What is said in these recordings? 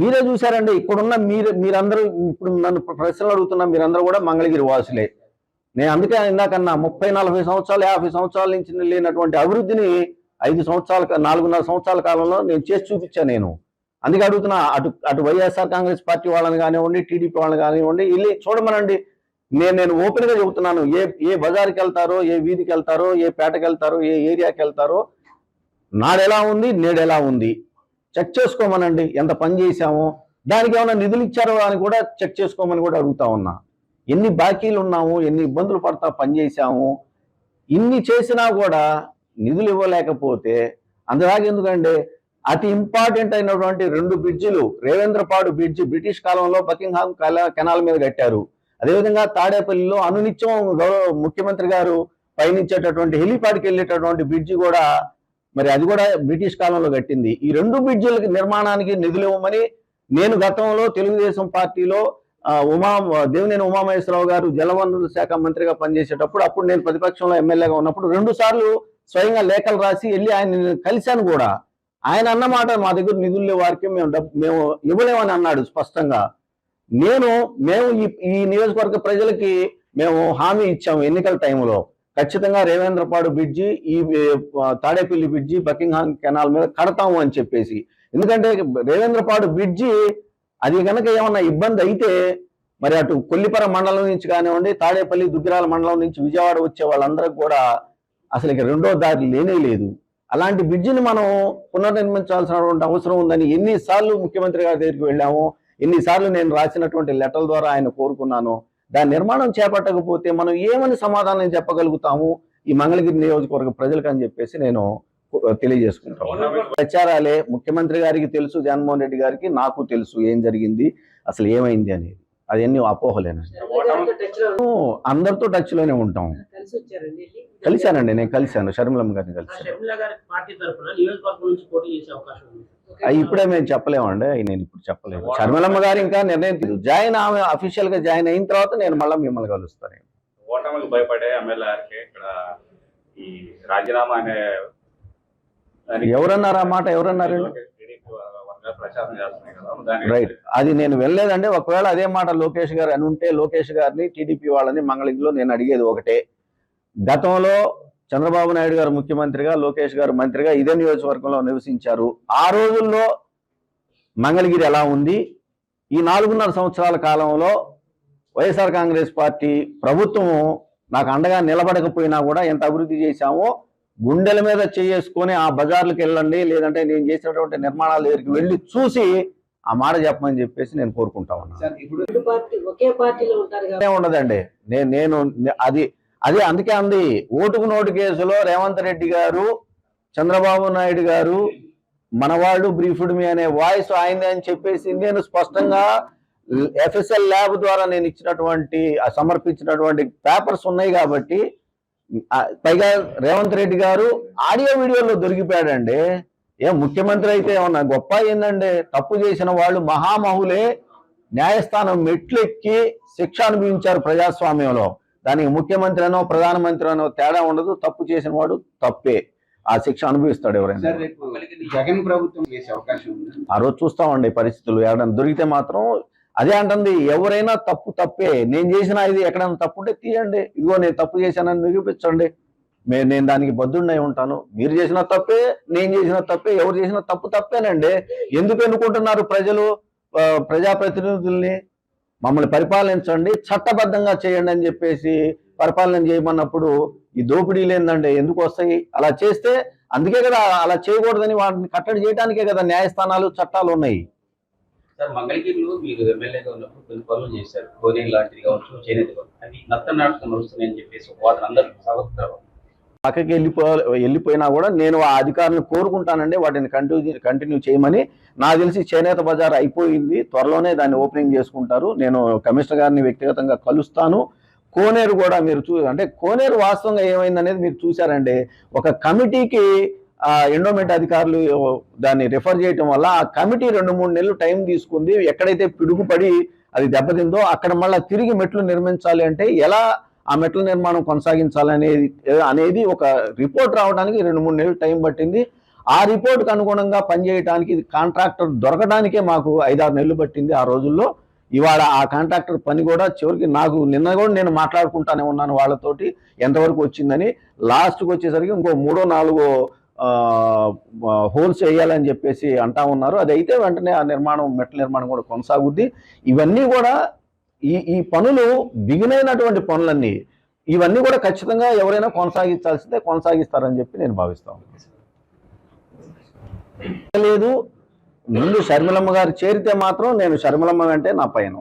మీరే చూసారండి ఇక్కడున్న మీరు మీరందరూ ఇప్పుడు నన్ను ప్రశ్నలు అడుగుతున్న మీరందరూ కూడా మంగళగిరి వాసులే. నేను అందుకే ఇందాకన్నా ముప్పై నలభై సంవత్సరాలు యాభై సంవత్సరాల నుంచి లేనటువంటి అభివృద్ధిని ఐదు సంవత్సరాల నాలుగున్నర సంవత్సరాల కాలంలో నేను చేసి చూపించాను నేను. అందుకే అడుగుతున్నా అటు అటు వైఎస్ఆర్ కాంగ్రెస్ పార్టీ వాళ్ళని కానివ్వండి టీడీపీ వాళ్ళని కానివ్వండి వెళ్ళి చూడమనండి. నేను నేను ఓపెన్గా చెబుతున్నాను ఏ ఏ బజార్కి వెళ్తారో ఏ వీధికి వెళ్తారో ఏ పేటకి వెళ్తారో ఏ ఏరియాకి వెళ్తారో నాడెలా ఉంది నేడెలా ఉంది? చెక్ చేసుకోమనండి ఎంత పని చేశామో. దానికి ఏమైనా నిధులు ఇచ్చారో అని కూడా చెక్ చేసుకోమని కూడా అడుగుతా ఉన్నా. ఎన్ని బాకీలు ఉన్నాము ఎన్ని ఇబ్బందులు పడతా పనిచేసాము ఇన్ని చేసినా కూడా నిధులు ఇవ్వలేకపోతే అందులాగే ఎందుకంటే అతి ఇంపార్టెంట్ అయినటువంటి రెండు బ్రిడ్జిలు రేవేంద్రపాడు బ్రిడ్జి బ్రిటిష్ కాలంలో బకింగ్హామ్ కల- కెనాల్ మీద కట్టారు. అదేవిధంగా తాడేపల్లిలో అనునిత్యం గౌరవ ముఖ్యమంత్రి గారు పయనించేటటువంటి హెలిపాడ్కి వెళ్ళేటటువంటి బ్రిడ్జి కూడా మరి అది కూడా బ్రిటిష్ కాలంలో కట్టింది. ఈ రెండు బ్రిడ్జిలకి నిర్మాణానికి నిధులు ఇవ్వమని నేను గతంలో తెలుగుదేశం పార్టీలో ఉమా దేవినేని ఉమామహేశ్వరరావు గారు జలవనరుల శాఖ మంత్రిగా పనిచేసేటప్పుడు అప్పుడు నేను ప్రతిపక్షంలో ఎమ్మెల్యేగా ఉన్నప్పుడు రెండు సార్లు స్వయంగా లేఖలు రాసి వెళ్ళి ఆయన కలిశాను కూడా. ఆయన అన్నమాట మా దగ్గర నిధులు వారికి మేము మేము ఇవ్వలేమని అన్నాడు స్పష్టంగా. నేను మేము ఈ ఈ నియోజకవర్గ ప్రజలకి మేము హామీ ఇచ్చాము ఎన్నికల టైంలో. ఖచ్చితంగా రేవేంద్రపాడు బ్రిడ్జి ఈ తాడేపల్లి బ్రిడ్జి బకింగ్హామ్ కెనాల్ మీద కడతాము అని చెప్పేసి. ఎందుకంటే రేవేంద్రపాడు బ్రిడ్జి అది కనుక ఏమన్నా ఇబ్బంది అయితే మరి అటు కొల్లిపర మండలం నుంచి కానివ్వండి తాడేపల్లి దుగ్గిరాల మండలం నుంచి విజయవాడ వచ్చే వాళ్ళందరూ కూడా అసలు ఇక రెండో దారి లేనే లేదు. అలాంటి బ్రిడ్జిని మనం పునర్నిర్మించాల్సినటువంటి అవసరం ఉందని ఎన్నిసార్లు ముఖ్యమంత్రి గారి దగ్గరికి వెళ్ళాము. ఎన్నిసార్లు నేను రాసినటువంటి లెటర్ల ద్వారా ఆయన కోరుకున్నాను. దాని నిర్మాణం చేపట్టకపోతే మనం ఏమని సమాధానం చెప్పగలుగుతాము? ఈ మంగళగిరి నియోజకవర్గ ప్రజలకు అని చెప్పేసి నేను తెలియజేసుకుంటాను. ప్రచారాలే ముఖ్యమంత్రి గారికి తెలుసు జగన్మోహన్ రెడ్డి గారికి నాకు తెలుసు ఏం జరిగింది అసలు ఏమైంది అనేది. అవన్నీ అపోహలేనండి. అందరితో టచ్లోనే ఉంటాం? కలిశానండి నేను కలిశాను షర్మిలమ్మ గారిని కలిశాను. ఇప్పుడే మేము చెప్పలేమండి. అవి నేను ఇప్పుడు చెప్పలేము షర్మిలమ్మ గారు ఇంకా నిర్ణయం తీరు జాయిన్ ఆమె అఫీషియల్గా జాయిన్ అయిన తర్వాత నేను మళ్ళీ మిమ్మల్ని కలుస్తాను. ఓటమికి భయపడే ఎమ్మెల్యేకి ఇక్కడ ఈ రాజీనామా అనే ఎవరన్నారు ఆ మాట? దానికి రైట్ అది నేను వెళ్ళలేదండి. ఒకవేళ అదే మాట లోకేష్ గారు అని ఉంటే లోకేష్ గారిని టీడీపీ వాళ్ళని మంగళగిరిలో నేను అడిగేది ఒకటే. గతంలో చంద్రబాబు నాయుడు గారు ముఖ్యమంత్రిగా లోకేష్ గారు మంత్రిగా ఇదే నియోజకవర్గంలో నివసించారు. ఆ రోజుల్లో మంగళగిరి ఎలా ఉంది? ఈ నాలుగున్నర సంవత్సరాల కాలంలో వైఎస్ఆర్ కాంగ్రెస్ పార్టీ ప్రభుత్వం నాకు అండగా నిలబడకపోయినా కూడా ఎంత అభివృద్ధి చేశామో గుండెల మీద చేసుకొని ఆ బజార్లకు వెళ్ళండి లేదంటే నేను చేసినటువంటి నిర్మాణాల దగ్గరికి వెళ్ళి చూసి ఆ మాట చెప్పమని చెప్పేసి నేను కోరుకుంటా ఉన్నాను. ఉండదండి నేను నేను అది అది అందుకే అంది ఓటుకు నోటు కేసులో రేవంత్ రెడ్డి గారు చంద్రబాబు నాయుడు గారు మనవాళ్ళు బ్రీఫ్డ్ మీ అనే వాయిస్ ఆయనది అని చెప్పేసి నేను స్పష్టంగా ఎఫ్ఎస్ఎల్ ల్యాబ్ ద్వారా నేను ఇచ్చినటువంటి సమర్పించినటువంటి పేపర్స్ ఉన్నాయి కాబట్టి పైగా రేవంత్ రెడ్డి గారు ఆడియో వీడియోలో దొరికిపోయాడండి. ఏం ముఖ్యమంత్రి అయితే ఏమన్నా గొప్ప ఏందండి తప్పు చేసిన వాళ్ళు మహామహులే న్యాయస్థానం మెట్లెక్కి శిక్ష అనుభవించారు ప్రజాస్వామ్యంలో. దానికి ముఖ్యమంత్రి అనో ప్రధానమంత్రి అనో తేడా ఉండదు. తప్పు చేసిన వాడు తప్పే. ఆ శిక్ష అనుభవిస్తాడు ఎవరైనా. జగన్ ప్రభుత్వం చేసే అవకాశం ఉంది? ఆ రోజు చూస్తామండి పరిస్థితులు. ఎవరైనా దొరికితే మాత్రం అదే అంటుంది. ఎవరైనా తప్పు తప్పే. నేను చేసిన ఇది ఎక్కడైనా తప్పు ఉంటే తీయండి. ఇదిగో నేను తప్పు చేశానని నిరూపించండి. నేను దానికి బద్దుండై ఉంటాను. మీరు చేసిన తప్పే నేను చేసిన తప్పే ఎవరు చేసిన తప్పు తప్పేనండి. ఎందుకు ఎన్నుకుంటున్నారు ప్రజలు? ప్రజాప్రతినిధుల్ని మమ్మల్ని పరిపాలించండి చట్టబద్ధంగా చేయండి అని చెప్పేసి పరిపాలన చేయమన్నప్పుడు ఈ దోపిడీలు ఏందండి ఎందుకు వస్తాయి? అలా చేస్తే అందుకే కదా అలా చేయకూడదని వాటిని కట్టడి చేయడానికే కదా న్యాయస్థానాలు చట్టాలు ఉన్నాయి. సార్ మంగళగిరిలో మీరు ఎమ్మెల్యేగా ఉన్నప్పుడు కొన్ని పనులు చేశారు. కోనేరు లాంటిది కావచ్చు చేనేత అది నత్త నాటకం నడుస్తున్నాయని చెప్పేసి వాటిని అందరూ స్వాగతిస్తారు పక్కకి వెళ్ళిపో వెళ్ళిపోయినా కూడా నేను ఆ అధికారులను కోరుకుంటానండి. వాటిని కంటిన్యూ కంటిన్యూ చేయమని. నాకు తెలిసి చేనేత బజార్ అయిపోయింది. త్వరలోనే దాన్ని ఓపెనింగ్ చేసుకుంటారు. నేను కమిషనర్ గారిని వ్యక్తిగతంగా కలుస్తాను. కోనేరు కూడా మీరు చూ అంటే కోనేరు వాస్తవంగా ఏమైందనేది మీరు చూశారండి. ఒక కమిటీకి ఆ ఎండోమెంట్ అధికారులు దాన్ని రిఫర్ చేయటం వల్ల ఆ కమిటీ రెండు మూడు నెలలు టైం తీసుకుంది. ఎక్కడైతే పిడుగుపడి అది దెబ్బతిందో అక్కడ మళ్ళీ తిరిగి మెట్లు నిర్మించాలి అంటే ఎలా ఆ మెట్ల నిర్మాణం కొనసాగించాలనేది అనేది ఒక రిపోర్ట్ రావడానికి రెండు మూడు నెలలు టైం పట్టింది. ఆ రిపోర్ట్కి అనుగుణంగా పనిచేయడానికి కాంట్రాక్టర్ దొరకడానికే మాకు ఐదారు నెలలు పట్టింది ఆ రోజుల్లో. ఇవాళ ఆ కాంట్రాక్టర్ పని కూడా చివరికి నాకు నిన్న కూడా నేను మాట్లాడుకుంటానే ఉన్నాను వాళ్ళతోటి ఎంతవరకు వచ్చిందని. లాస్ట్కి వచ్చేసరికి ఇంకో మూడో నాలుగో హోల్స్ వేయాలని చెప్పేసి అంటా ఉన్నారు. అది అయితే వెంటనే ఆ నిర్మాణం మెట్ల నిర్మాణం కూడా కొనసాగుద్ది. ఇవన్నీ కూడా ఈ ఈ పనులు బిగినైనటువంటి పనులన్నీ ఇవన్నీ కూడా ఖచ్చితంగా ఎవరైనా కొనసాగించాల్సిందే కొనసాగిస్తారని చెప్పి నేను భావిస్తాను లేదు ముందు షర్మిలమ్మ గారు చేరితే మాత్రం నేను షర్మిలమ్మ అంటే నా పైన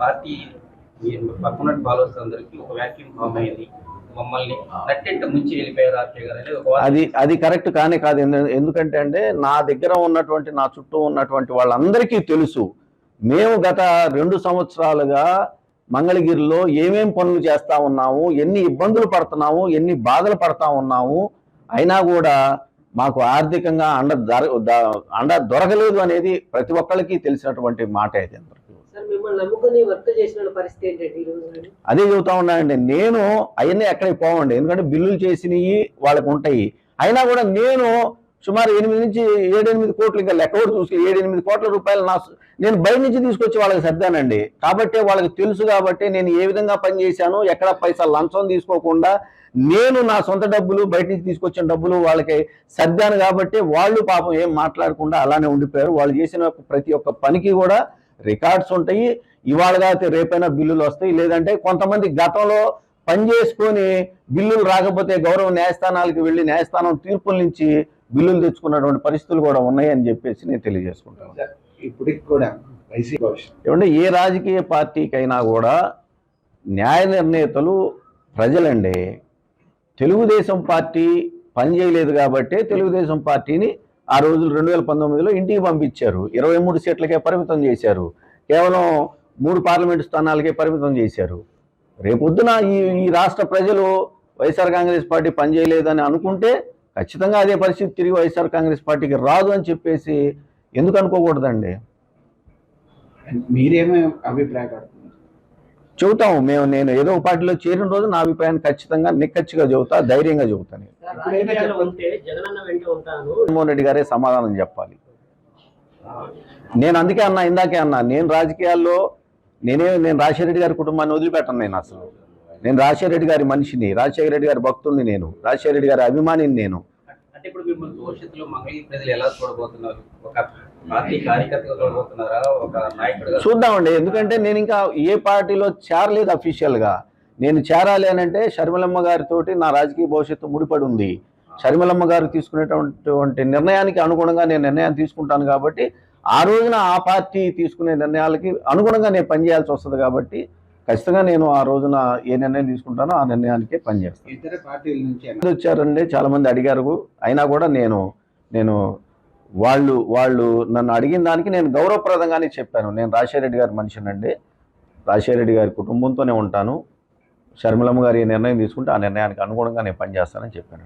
పార్టీ కా- పక్కన ఫాలోవర్స్ అందరికీ ఒక వ్యాక్యూమ్ ఫామ్ అయింది మమ్మల్ని ముంచి వెళ్ళిపోయారు అది అది కరెక్ట్ కానే కాదు. ఎందుకంటే అంటే నా దగ్గర ఉన్నటువంటి నా చుట్టూ ఉన్నటువంటి వాళ్ళందరికీ తెలుసు. మేము గత రెండు సంవత్సరాలుగా మంగళగిరిలో ఏమేం పనులు చేస్తూ ఉన్నాము ఎన్ని ఇబ్బందులు పడుతున్నాము ఎన్ని బాధలు పడతా ఉన్నాము అయినా కూడా మాకు ఆర్థికంగా అండ దొర- అండ దొరకలేదు అనేది ప్రతి ఒక్కరికి తెలిసినటువంటి మాట ఇది మిమ్మల్ని నమ్ముకుని వర్క్ చేసిన పరిస్థితి ఏంటంటే ఈ రోజు అదే చెబుతా ఉన్నానండి. నేను అవన్నీ ఎక్కడికి పోవండి. ఎందుకంటే బిల్లులు చేసినవి వాళ్ళకు ఉంటాయి. అయినా కూడా నేను సుమారు ఎనిమిది నుంచి ఏడెనిమిది కోట్లు ఇంకా లెక్క కూడా చూసి ఏడెనిమిది కోట్ల రూపాయలు నా నేను బయట నుంచి తీసుకొచ్చి వాళ్ళకి సర్దానండి. కాబట్టి వాళ్ళకి తెలుసు కాబట్టి నేను ఏ విధంగా పనిచేశాను ఎక్కడ పైసా లంచం తీసుకోకుండా నేను నా సొంత డబ్బులు బయట నుంచి తీసుకొచ్చిన డబ్బులు వాళ్ళకి సర్దాను కాబట్టి వాళ్ళు పాపం ఏం మాట్లాడకుండా అలానే ఉండిపోయారు. వాళ్ళు చేసిన ప్రతి ఒక్క పనికి కూడా రికార్డ్స్ ఉంటాయి. ఇవాళ కాకపోతే రేపైనా బిల్లులు వస్తాయి. లేదంటే కొంతమంది గతంలో పని చేసుకొని బిల్లులు రాకపోతే గౌరవ న్యాయస్థానాలకు వెళ్ళి న్యాయస్థానం తీర్పుల నుంచి బిల్లులు తెచ్చుకున్నటువంటి పరిస్థితులు కూడా ఉన్నాయని చెప్పేసి నేను తెలియజేసుకుంటాను. సార్, ఇప్పటికి కూడా ఏమంటే ఏ రాజకీయ పార్టీకైనా కూడా న్యాయ నిర్ణేతలు ప్రజలండి. తెలుగుదేశం పార్టీ పనిచేయలేదు కాబట్టే తెలుగుదేశం పార్టీని ఆ రోజులు రెండు వేల పంతొమ్మిదిలో ఇంటికి పంపించారు. ఇరవై మూడు సీట్లకే పరిమితం చేశారు. కేవలం మూడు పార్లమెంటు స్థానాలకే పరిమితం చేశారు. రేపొద్దున ఈ ఈ రాష్ట్ర ప్రజలు వైఎస్ఆర్ కాంగ్రెస్ పార్టీ పనిచేయలేదని అనుకుంటే ఖచ్చితంగా అదే పరిస్థితి తిరిగి వైఎస్ఆర్ కాంగ్రెస్ పార్టీకి రాదు అని చెప్పేసి ఎందుకు అనుకోకూడదండి? మీరేమో అభిప్రాయపడతారు? చెబుతాము. మేము నేను ఏదో ఒక పార్టీలో చేరిన రోజు నా అభిప్రాయాన్ని ఖచ్చితంగా నిక్కచ్చిగా చెబుతా ధైర్యంగా చెబుతాను జగన్మోహన్ రెడ్డి గారే సమాధానం చెప్పాలి. నేను అందుకే అన్నా ఇందాకే అన్నా నేను రాజకీయాల్లో నేనే నేను రాజశేఖర రెడ్డి గారి కుటుంబాన్ని వదిలిపెట్టను నేను అసలు. నేను రాజశేఖర రెడ్డి గారి మనిషిని రాజశేఖర రెడ్డి గారి భక్తుడిని నేను రాజశేఖర రెడ్డి గారి అభిమానిని నేను. అంటే ఇప్పుడు మిమ్మల్ని భవిష్యత్తులో మంగళగిరి ప్రజలు ఎలా చూడబోతున్నారు? ఒక చూద్దామండి. ఎందుకంటే నేను ఇంకా ఏ పార్టీలో చేరలేదు అఫీషియల్గా. నేను చేరాలి అని అంటే షర్మిలమ్మ గారితోటి నా రాజకీయ భవిష్యత్తు ముడిపడి ఉంది షర్మిలమ్మ గారు తీసుకునేటటువంటి నిర్ణయానికి అనుగుణంగా నేను నిర్ణయం తీసుకుంటాను కాబట్టి ఆ రోజున ఆ పార్టీ తీసుకునే నిర్ణయాలకి అనుగుణంగా నేను పనిచేయాల్సి వస్తుంది కాబట్టి ఖచ్చితంగా నేను ఆ రోజున ఏ నిర్ణయం తీసుకుంటానో ఆ నిర్ణయానికే పనిచేస్తాను ఇతర పార్టీల నుంచి మంది వచ్చారండి చాలా మంది అడిగారు. అయినా కూడా నేను నేను వాళ్ళు వాళ్ళు నన్ను అడిగిన దానికి నేను గౌరవప్రదంగానే చెప్పాను. నేను రాజశేఖరెడ్డి గారి మనిషినండి. రాజశేఖరెడ్డి గారి కుటుంబంతోనే ఉంటాను. షర్మిలమ్మ గారు ఏ నిర్ణయం తీసుకుంటే ఆ నిర్ణయానికి అనుగుణంగా నేను పనిచేస్తానని చెప్పాను.